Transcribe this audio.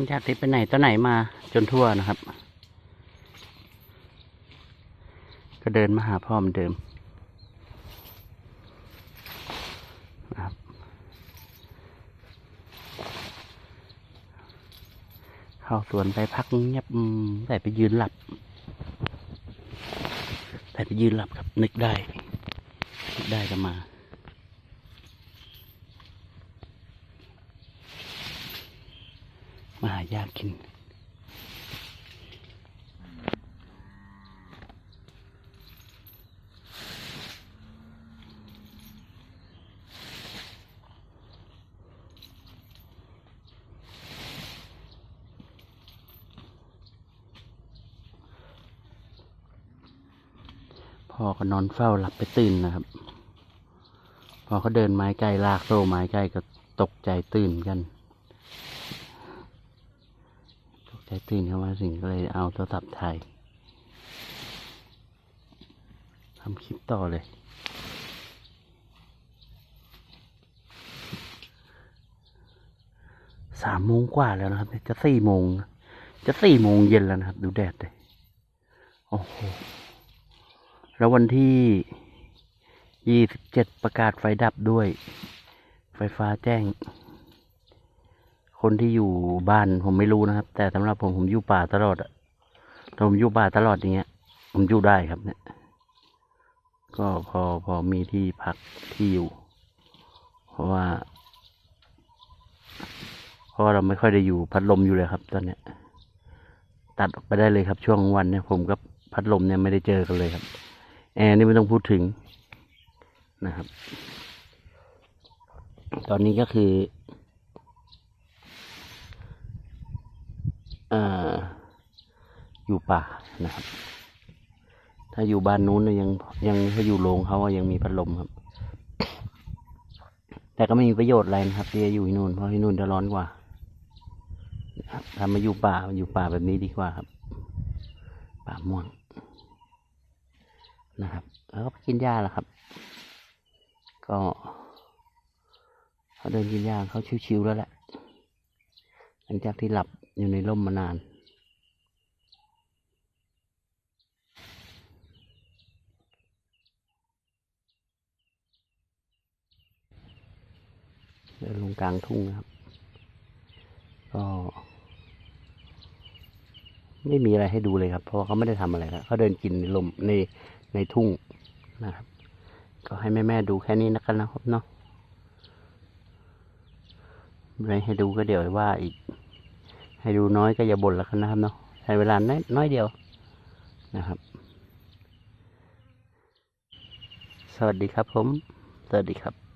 ลังจากที่ไปไหนต่อไหนมาจนทั่วนะครับ ก็เดินมาหาพ่อเหมือนเดิมนะครับเข้าสวนไปพักเงียบแต่ไปยืนหลับ แต่ไปยืนหลับครับนึกได้ นึกได้ก็มา มาหายากิน พ่อก็นอนเฝ้าหลับไปตื่นนะครับ พอเขาเดินไม้ไกลลากโซ่ไม้ไกลก็ตกใจตื่นกัน จตื่นเข้ามาถึงก็เลยเอาโทรศัพท์ถ่ายทำคลิปต่อเลย สามโมงกว่าแล้วนะครับ จะสี่โมง จะสี่โมงเย็นแล้วนะครับ ดูแดดเลย โอ้โห แล้ววันที่ยี่สิบเจ็ดประกาศไฟดับด้วย ไฟฟ้าแจ้ง คนที่อยู่บ้านผมไม่รู้นะครับ แต่สำหรับผมผมอยู่ป่าตลอดอะถ้าผมอยู่ป่าตลอดอย่างเงี้ย ผมอยู่ได้ครับ เนี่ย ก็พอพอมีที่พักที่อยู่ เพราะว่า เพราะเราไม่ค่อยได้อยู่พัดลมอยู่เลยครับ ตอนเนี้ย ตัดออกไปได้เลยครับ ช่วงวันเนี่ย ผมกับพัดลมเนี่ยไม่ได้เจอกันเลยครับ แอร์นี่ไม่ต้องพูดถึงนะครับ ตอนนี้ก็คือา อยู่ป่านะครับ ถ้าอยู่บ้านนู้นเนี่ยยังยังถ้าอยู่โรงเขายังมีพัดลมครับ แต่ก็ไม่มีประโยชน์อะไรนะครับที่จะอยู่ที่นู่นเพราะที่นู่นจะร้อนกว่านะครับถ้ามาอยู่ป่าอยู่ป่าแบบนี้ดีกว่าครับ ป่าม่วงนะครับ แล้วก็ไปกินหญ้าแล้วครับ ก็เขาเดินกินหญ้าเขาชิวๆแล้วแหละ หลังจากที่หลับอยู่ในร่มมานาน ดินลงกลางทุ่งนะครับ ก็ไม่มีอะไรให้ดูเลยครับ เพราะเขาไม่ได้ทำอะไรแล้วเขาเดินกินในลมในในทุ่งนะครับ ก็ให้แม่แม่ๆดูแค่นี้นะครับนะครับเนาะไม่ให้ดูก็เดี๋ยวว่าอีก ให้ดูน้อยก็อย่าบ่นแล้วกันนะครับเนาะใช้เวลาน้อยน้อยเดียวนะครับ สวัสดีครับผม สวัสดีครับ